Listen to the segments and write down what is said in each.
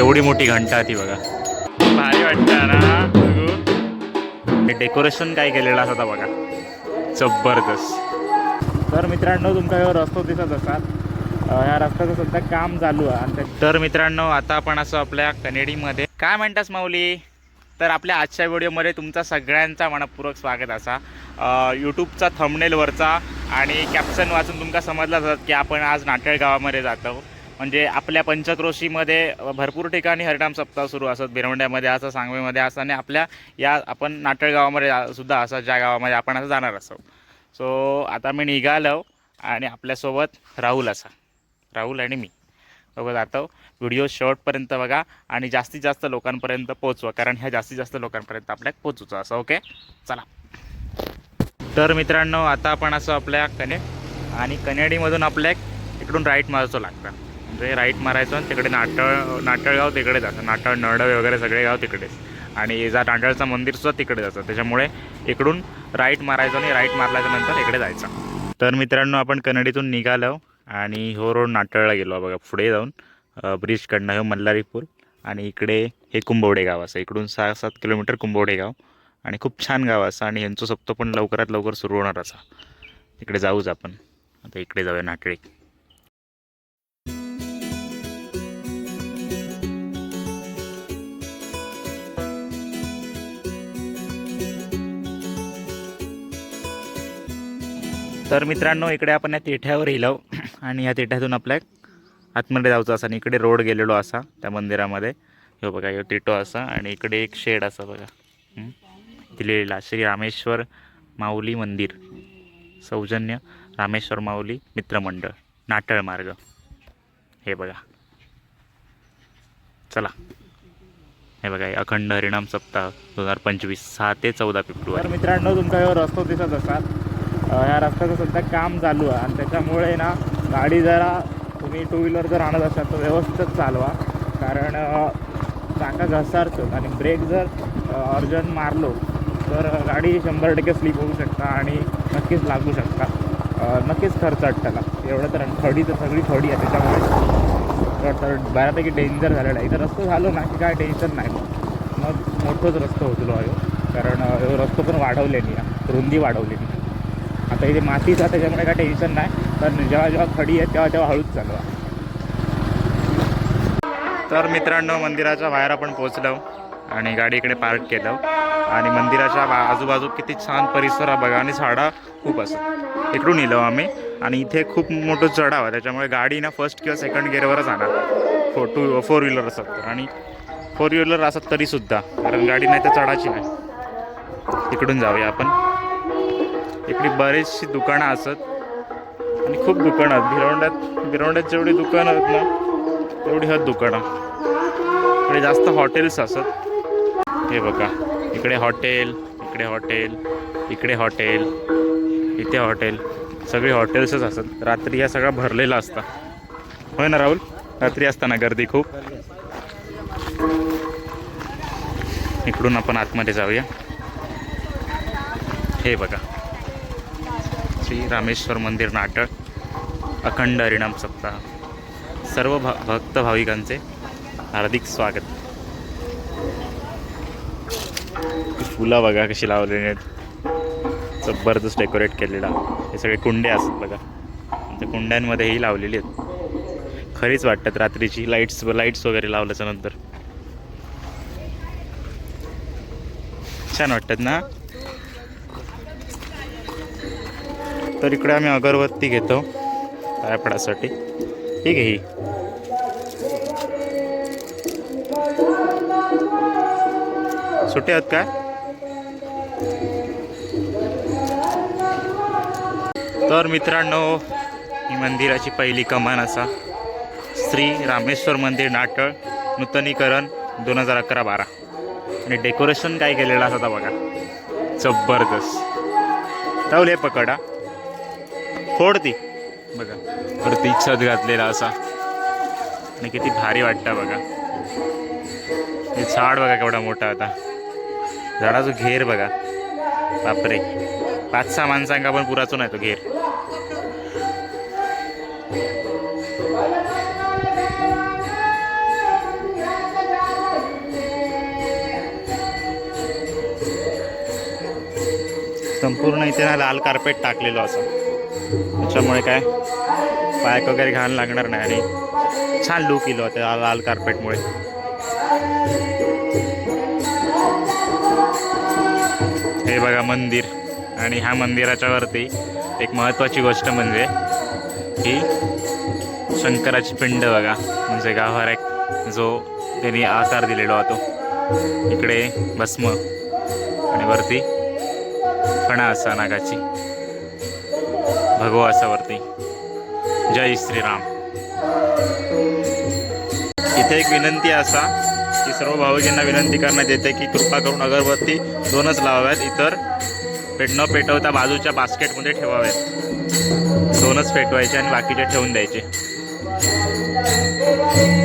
केवढी मोठी घंटा ती बघा. भारी वाटतं ना हे डेकोरेशन काय केलेलं असं बघा. जबरदस्त. तर मित्रांनो तुमचा ह्यो रस्तो दिसत असाल अं, ह्या रस्त्याचं सध्या काम चालू आहे. तर मित्रांनो आता आपण असं आपल्या कनेडीमध्ये काय म्हणतास माऊली? तर आपल्या आजच्या व्हिडिओमध्ये तुमचा सगळ्यांचा मनपूर्वक स्वागत असा. यूट्यूबचा थंबनेलवरचा आणि कॅप्शन वाचून तुमका समजला जात की आपण आज नाटळ गावामध्ये जातो. म्हणजे आपल्या पंचक्रोशीमध्ये भरपूर ठिकाणी हरिणाम सप्ताह सुरू असत. भिरवंड्यामध्ये असं सांगवीमध्ये असं आणि आपल्या या आपण नाटळ गावामध्ये सुद्धा असं ज्या गावामध्ये आपण असं जाणार असो. सो आता मी निघालो आणि आपल्यासोबत राहुल असा. राहुल आणि मी. बघत जातो व्हिडिओ शॉर्टपर्यंत बघा आणि जास्तीत जास्त लोकांपर्यंत पोचवा कारण ह्या जास्तीत जास्त लोकांपर्यंत आपल्या पोचूचं असं ओके? चला. तर मित्रांनो आता आपण असं आपल्या कने आणि कनेडीमधून आपल्या इकडून राईट मारायचं लागतं. म्हणजे राईट मारायचं आणि तिकडे नाटळ नाटळगाव तिकडे असं. नाटळ नळडवे वगैरे सगळे गाव तिकडेच. आणि जा नाटळचं मंदिरसुद्धा तिकडे जातं त्याच्यामुळे इकडून राईट मारायचं आणि राईट मारल्याच्या नंतर इकडे जायचं. तर मित्रांनो आपण कन्नडीतून निघालो आणि हो रोड नाटळला गेलो. बघा पुढे जाऊन ब्रिजकडनं हे मल्हारी पूल आणि इकडे हे कुंभवडे गाव असं. इकडून सहा सात किलोमीटर कुंभवडे गाव आणि खूप छान गाव असं आणि यांचं सप्त पण लवकरात लवकर सुरू होणार असा. इकडे जाऊच आपण. आता इकडे जाऊया नाटळी तर मित्रांनो इकडे आपण या तेठ्यावर येलो आणि या तेठ्यातून आपल्या आतमध्ये जायचं असा आणि इकडे रोड गेलेलो असा त्या मंदिरामध्ये. हो बघा हो तिटो असा आणि इकडे एक शेड असा बघा. दिलेला श्री रामेश्वर माऊली मंदिर. सौजन्य रामेश्वर माऊली मित्रमंडळ नाटळ मार्ग. हे बघा. चला. हे बघा अखंड हरिणाम सप्ताह दोन हजार पंचवीस सहा ते चौदा फेब्रुवारी. मित्रांनो तुमचा ह्यो रस्तो दिसत असाल. ह्या रस्त्याचं सध्या काम चालू आहे. आणि त्याच्यामुळे ना गाडी जरा तुम्ही टू व्हीलर जर आणत असाल तर व्यवस्थित चालवा. कारण चाका घसारतं आणि ब्रेक जर अर्जंट मारलो तर गाडी शंभर टक्के स्लिप होऊ शकता आणि नक्कीच लागू शकता. नक्कीच खर्च त्याला एवढं तर खडी तर सगळी खडी आहे. त्याच्यामुळे तर बऱ्यापैकी डेंजर झालेलं आहे. इथं रस्तो झालो ना की काय टेन्शन नाही. मग मोठंच मोठोच रस्तो होतो ह्यो कारण रस्तो पण वाढवलेली आहे. रुंदी वाढवलेली आता इथे मातीचा त्याच्यामुळे काय टेन्शन नाही. पण जेव्हा जेव्हा खडी आहे तेव्हा तेव्हा हळूच चालवा. तर मित्रांनो मंदिराच्या बाहेर आपण पोचलो आणि गाडी इकडे पार्क केलं. आणि मंदिराच्या बा आजूबाजू किती छान परिसर आहे बघा. आणि झाडा खूप असं इकडून येलो आम्ही. आणि इथे खूप मोठं चढाव आहे. त्याच्यामुळे गाडी ना फर्स्ट किंवा सेकंड गिअरवरच आणा फो टू फोर व्हीलर असत तर आणि फोर व्हीलर असत तरीसुद्धा. कारण गाडी नाही तर चढायची नाही. इकडून जाऊया आपण. इकडे बरीचशी दुकानं असत. आणि खूप दुकानं आहेत. भिरवंड्यात भिरवंड्यात जेवढी दुकानं आहेत ना तेवढी आहेत दुकानं. इकडे जास्त हॉटेल्स असत. हे बघा. इकडे हॉटेल इकडे हॉटेल इकडे हॉटेल इथे हॉटेल. सगळे हॉटेल्सच असत. रात्री या सगळा भरलेलं असतं. होय ना राहुल? रात्री असताना गर्दी खूप. इकडून आपण आतमध्ये जाऊया. हे बघा. श्री रामेश्वर मंदिर नाटक अखंड हरिणाम सप्ताह. सर्व भा भक्त भाविकांचे हार्दिक स्वागत. फुलं बघा कशी लावलेली आहेत. जबरदस्त डेकोरेट केलेला. हे सगळे कुंडे असतात बघा. त्या कुंड्यांमध्येही लावलेली आहेत. खरीच वाटतात रात्रीची. लाईट्स लाईट्स वगैरे लावल्याच्या नंतर. छान वाटतात ना? तर इकडे आम्ही अगरबत्ती घेतो पायापडासाठी. ठीक आहे ही. सुटे आहेत काय? तर मित्रांनो ही मंदिराची पहिली कमान असा. श्री रामेश्वर मंदिर नाटळ नूतनीकरण दोन हजार अकरा बारा. आणि डेकोरेशन काय केलेलं असं आता बघा. जबरदस्त. तवले पकडा. फोड ती बघा वरती छत घातलेला असा. आणि किती भारी वाटतं बघा. हे झाड बघा केवढा मोठा होता झाडाचा घेर बघा. बापरे. पाच सहा माणसांका पण पुराचो नाही तो घेर. संपूर्ण इथे ना लाल कार्पेट टाकलेलो असं. त्याच्यामुळे काय? पायक वगैरे घाण लागणार नाही आणि छान लुक येलो त्या लाल कार्पेटमुळे हे बघा मंदिर. आणि ह्या मंदिराच्या वरती एक महत्त्वाची गोष्ट म्हणजे की शंकराची पिंड बघा. म्हणजे गावावर एक जो त्यांनी आकार दिलेला होतो इकडे भस्म. आणि वरती फणा असा नागाची. भगवासावरती जय श्रीराम. इथे एक विनंती असा की सर्व भाविकांना विनंती करण्यात येते की कृपा करून अगरबत्ती दोनच लावाव्यात इतर पेट न पेटवता बाजूच्या बास्केटमध्ये ठेवाव्यात. दोनच पेटवायचे आणि बाकीचे ठेवून द्यायचे.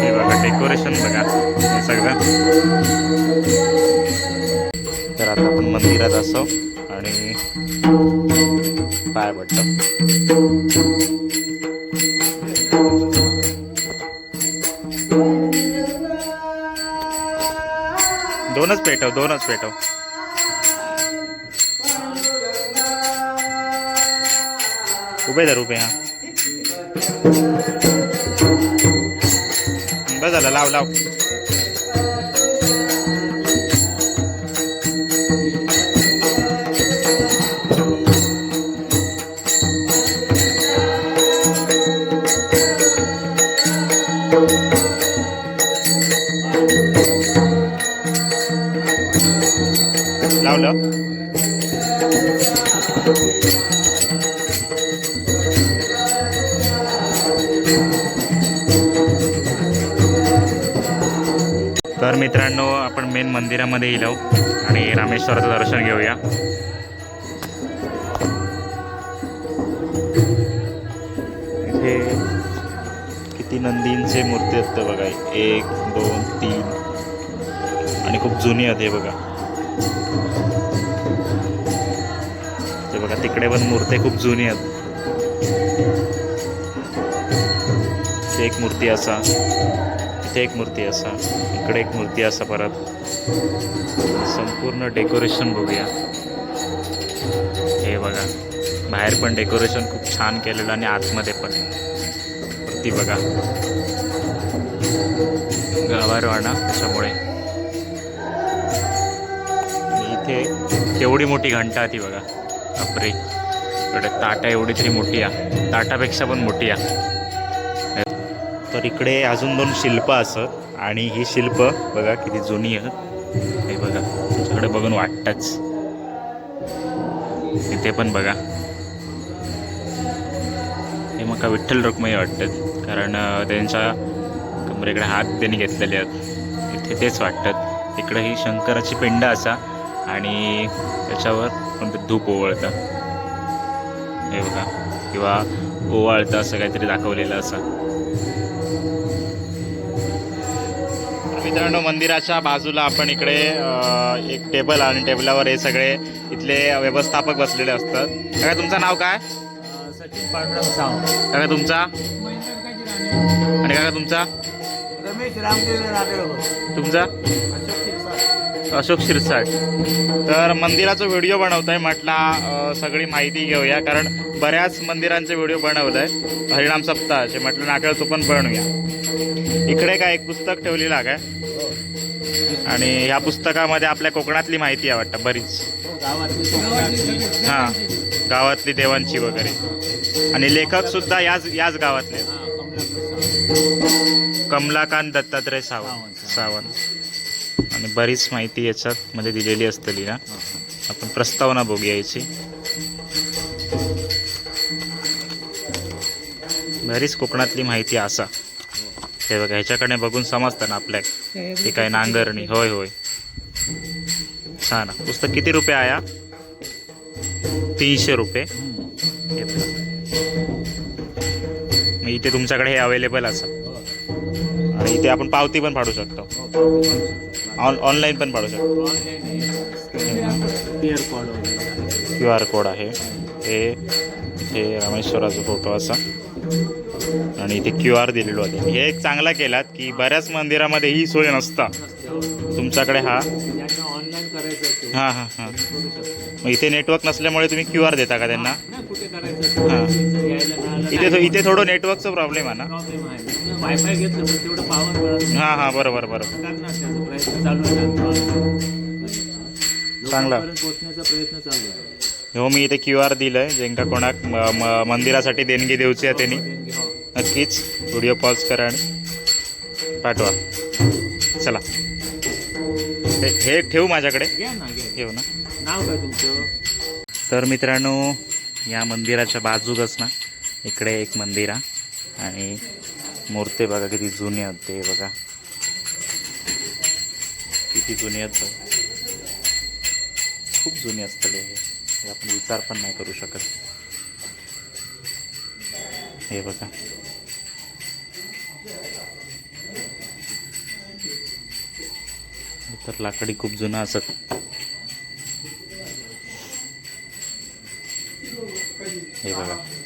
हे बघा डेकोरेशन बघा हे सगळं. तर आता आपण मंदिरात असो आणि पाय पडतो दोनच पेटव दोनच पेटव. उभे धर उभे हा. बस झालं लाव लाव. मित्रांनो आपण मेन मंदिरामध्ये येलो आणि रामेश्वराचं दर्शन घेऊया. इथे किती नंदींचे मूर्ती असतं बघा. एक दोन तीन. आणि खूप जुनी आहेत हे बघा. ते बघा तिकडे पण मूर्ती खूप जुनी आहेत. एक मूर्ती असा. इथे एक मूर्ती असा इकडे एक मूर्ती असा परत. संपूर्ण डेकोरेशन बघूया. हे बघा बाहेर पण डेकोरेशन खूप छान केलेलं आणि आतमध्ये पण. मूर्ती बघा. गावारवाडा त्याच्यामुळे इथे केवढी मोठी घंटा ती बघा. बापरे. इकडे ताटा एवढी तरी मोठी आहे. ताटापेक्षा पण मोठी आहे. तर इकडे अजून दोन शिल्प असत आणि ही शिल्प बघा किती जुनी आहे. हे बघा तुमच्याकडे बघून वाटतच. इथे पण बघा. हे मग का विठ्ठल रुक्मिणी वाटतात. कारण त्यांच्या कमरेकडे हात त्यांनी घेतलेले आहेत. इथे तेच वाटतात. इकडे ही शंकराची पिंड असा आणि त्याच्यावर कोणते धूप ओवळतं. हे बघा. किंवा ओवाळतं असं काहीतरी दाखवलेलं असं. मित्रांनो मंदिराच्या बाजूला आपण इकडे एक टेबल आणि टेबलावर हे सगळे इथले व्यवस्थापक बसलेले असतात. काका तुमचं नाव काय? सचिन पांडुरंग काका तुमचा? आणि काका तुमचा? रमेश रामदेव तुमचा? अशोक शिरसाट. तर मंदिराचा व्हिडिओ बनवताय म्हटला सगळी माहिती घेऊया कारण बऱ्याच मंदिरांचे व्हिडिओ बनवलंय. हरिणाम सप्ताहाचे म्हटलं नाटळ तो पण बनवूया. इकडे काय एक पुस्तक ठेवलेलं आहे काय? आणि ह्या पुस्तकामध्ये आपल्या कोकणातली माहिती आहे वाटतं बरीच. हां गावातली देवांची वगैरे. आणि लेखक सुद्धा याच याच गावातले. कमलाकांत दत्तात्रय सावंत. सावंत. आणि बरीच माहिती याच्यात मध्ये दिलेली असतली ना आपण प्रस्तावना बघूया याची. बरीच कोकणातली माहिती असा. हे बघा ह्याच्याकडे बघून समजतं ना आपल्या. ती काय नांगरणी होय होय. छान. पुस्तक किती रुपये आया? तीनशे रुपये. मग इथे तुमच्याकडे हे अवेलेबल असं. आणि इथे आपण पावती पण पाडू शकतो. हो. ऑन ऑनलाईन पण पाडू शकतो. क्यू आर कोड आहे. हे हे रामेश्वराचा फोटो असा. आणि इथे क्यू आर दिलेलो होते. हे एक चांगला केलात की बऱ्याच मंदिरामध्ये ही सोय नसता. तुमच्याकडे हा. हां हां हां. मग इथे नेटवर्क नसल्यामुळे तुम्ही क्यू आर देता का त्यांना? हां. इथे इथे थोडं नेटवर्कचा प्रॉब्लेम आहे ना. प्रॉब्लेम आहे वायफाय घेतलं पण तेवढं पावर मिळत नाही. हां हां बरोबर बरोबर. करणार त्याचा प्रयत्न चालू आहे त्यांचा. चांगला. लोकांपर्यंत पोहोचण्याचा प्रयत्न चालू आहे. हो मी इथे क्यू आर दिलंय जेंका कोणाक म- म- मंदिरासाठी देणगी देऊची आहे त्यांनी. हो. नक्कीच. व्हिडिओ पॉज करा आणि पाठवा. चला. हे हे ठेवू माझ्याकडे. घ्या ना घ्या. ठेवू ना. नाव काय तुमचं? तर मित्रांनो या मंदिराच्या बाजूकच ना इकडे एक मंदिर आहे. आणि मूर्ती बघा किती जुनी आहेत ते बघा. किती जुनी आहेत बघा. खूप जुनी असतले हे. आपण विचार पण नाही करू शकत. हे बघा. तर लाकडी खूप जुनं असत. हे बघा.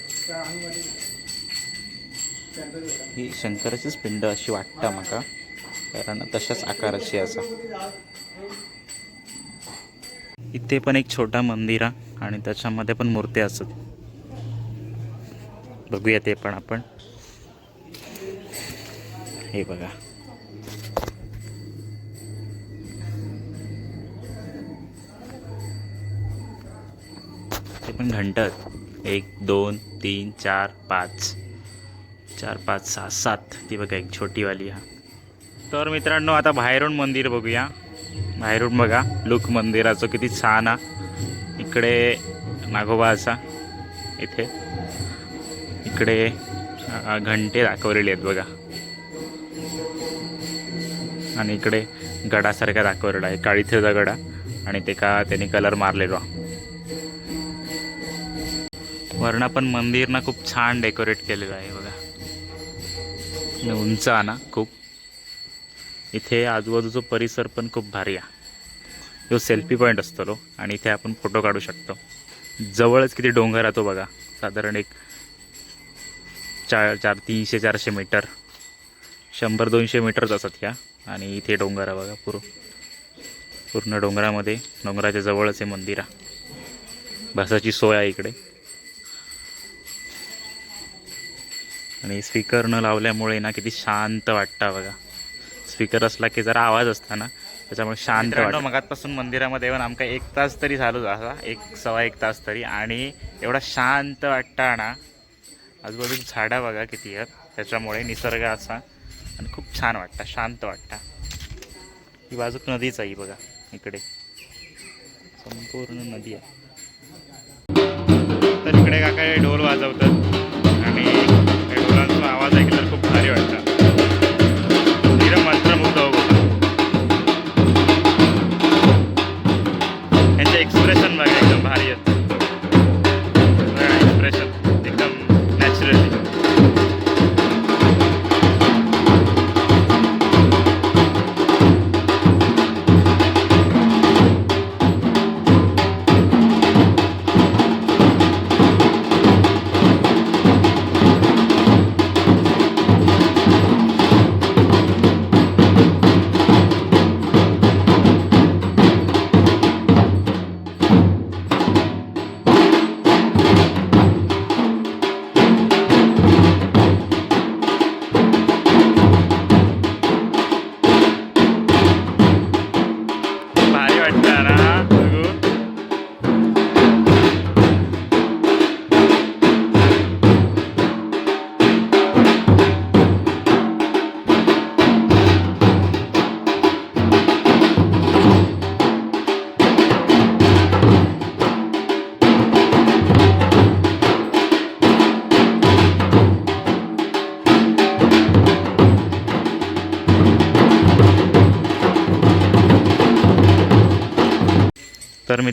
ही शंकराचीच पिंड अशी वाटता म्हाका कारण तशाच आकाराची असा. इथे पण एक छोटा मंदिर आहे आणि त्याच्यामध्ये पण मूर्ती असत. बघूया ते पण आपण. हे बघा. ते पण घंटात एक दोन तीन चार पाच. चार पाच सहा सात. ती बघा एक छोटीवाली हा. तर मित्रांनो आता बाहेरून मंदिर बघूया. बाहेरून बघा लुक मंदिराचं किती छान हा. इकडे नागोबा असा इथे. इकडे घंटे दाखवलेले आहेत बघा. आणि इकडे गडासारखा दाखवलेला आहे काळीथेचा गडा आणि ते का त्यांनी कलर मारलेलो वर्ण वरनं पण मंदिर ना खूप छान डेकोरेट केलेलं आहे बघा. उंच आहे ना खूप. इथे आजूबाजूचा परिसर पण खूप भारी आहे. जो सेल्फी पॉईंट असतो लो. आणि इथे आपण फोटो काढू शकतो. जवळच किती डोंगर आहे तो बघा. साधारण एक चार चार तीनशे चारशे मीटर. शंभर दोनशे मीटरच असतात ह्या. आणि इथे डोंगर आहे बघा पूर्ण पूर्ण डोंगरामध्ये डोंगराच्या जवळच हे मंदिर आहे. बसाची सोय आहे इकडे. आणि स्पीकर न लावल्यामुळे ना किती शांत वाटतं बघा. स्पीकर असला की जरा आवाज असता ना त्याच्यामुळे शांत वाटतं. मगातपासून मंदिरामध्ये येऊन आमका एक तास तरी झालो असा एक सव्वा एक तास तरी आणि एवढा शांत वाटता ना आजूबाजूला झाडं बघा किती आहेत त्याच्यामुळे निसर्ग असा आणि खूप छान वाटतं शांत वाटतं. ही बाजूक नदीच आहे बघा इकडे. संपूर्ण नदी आहे. तर इकडे काका हे ढोल वाजवतात. आवाज ऐकल्यावर खूप भारी वाटतं.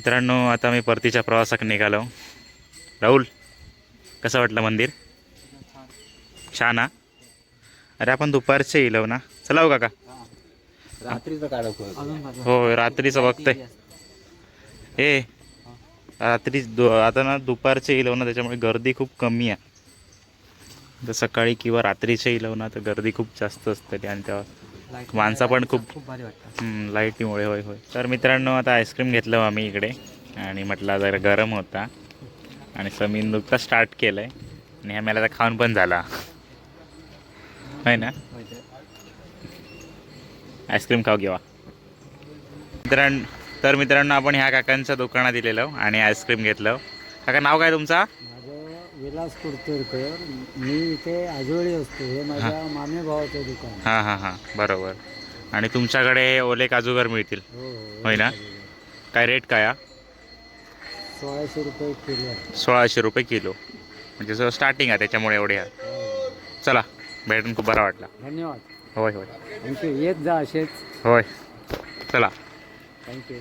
मित्रांनो आता मी परतीच्या प्रवासाक निघालो. राहुल कसं वाटलं मंदिर? छान हा? अरे आपण दुपारचे येलो ना. चला हो काका. रात्रीचं काढत हो रात्रीचं बघतोय. ए रात्री दु आता ना दुपारचे येलो ना त्याच्यामुळे गर्दी खूप कमी आहे. तर सकाळी किंवा रात्रीच्या इलव ना तर गर्दी खूप जास्त असते आणि तेव्हा माणसं पण खूप भारी वाटतं. लाईटीमुळे होय होय. तर मित्रांनो आता आईस्क्रीम घेतलं हो आम्ही इकडे. आणि म्हटलं जरा गरम होता. आणि समीन नुकता स्टार्ट केलं आहे आणि ह्या मला खाऊन पण झाला. होय ना? आईस्क्रीम खाऊ घेवा. मित्रांनो तर मित्रांनो आपण ह्या काकांच्या दुकानात दिलेलो. आणि आईस्क्रीम घेतलं. काका नाव काय तुमचा? विलास कुडतरकर मी इथे आजोळी असतो हे माझ्या मामे भावाचं दुकान हां हां हां. बरोबर. आणि तुमच्याकडे ओले काजूगर मिळतील. हो हो होय ना? काय रेट काय हा? सोळाशे रुपये किलो आहे. सोळाशे रुपये किलो. म्हणजे सगळं स्टार्टिंग आहे त्याच्यामुळे एवढे आहे. हो. चला भेटून खूप बरा वाटला. धन्यवाद. होय होय. थँक्यू. येत जा असेच. होय. चला. थँक्यू.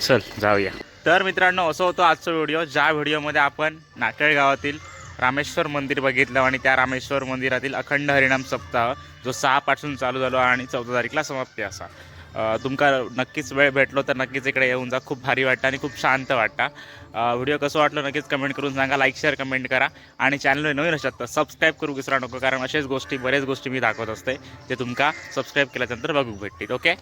चल जाऊया. तर मित्रांनो असं होतं आजचा व्हिडिओ ज्या व्हिडिओमध्ये आपण नाटेळ गावातील रामेश्वर मंदिर बघितलं आणि त्या रामेश्वर मंदिरातील अखंड हरिणाम सप्ताह जो सहापासून चालू झालो आणि चौदा तारीखला समाप्ती असा. तुमका नक्कीच वेळ भेटलो तर नक्कीच इकडे येऊन जा. खूप भारी वाटतं आणि खूप शांत वाटतं. व्हिडिओ कसं वाटलं नक्कीच कमेंट करून सांगा. लाईक शेअर कमेंट करा. आणि चॅनल नवीन असतात तर सबस्क्राईब करू विसरा नको कारण असेच गोष्टी बरेच गोष्टी मी दाखवत असते जे तुमका सबस्क्राईब केल्यानंतर बघू भेटतील ओके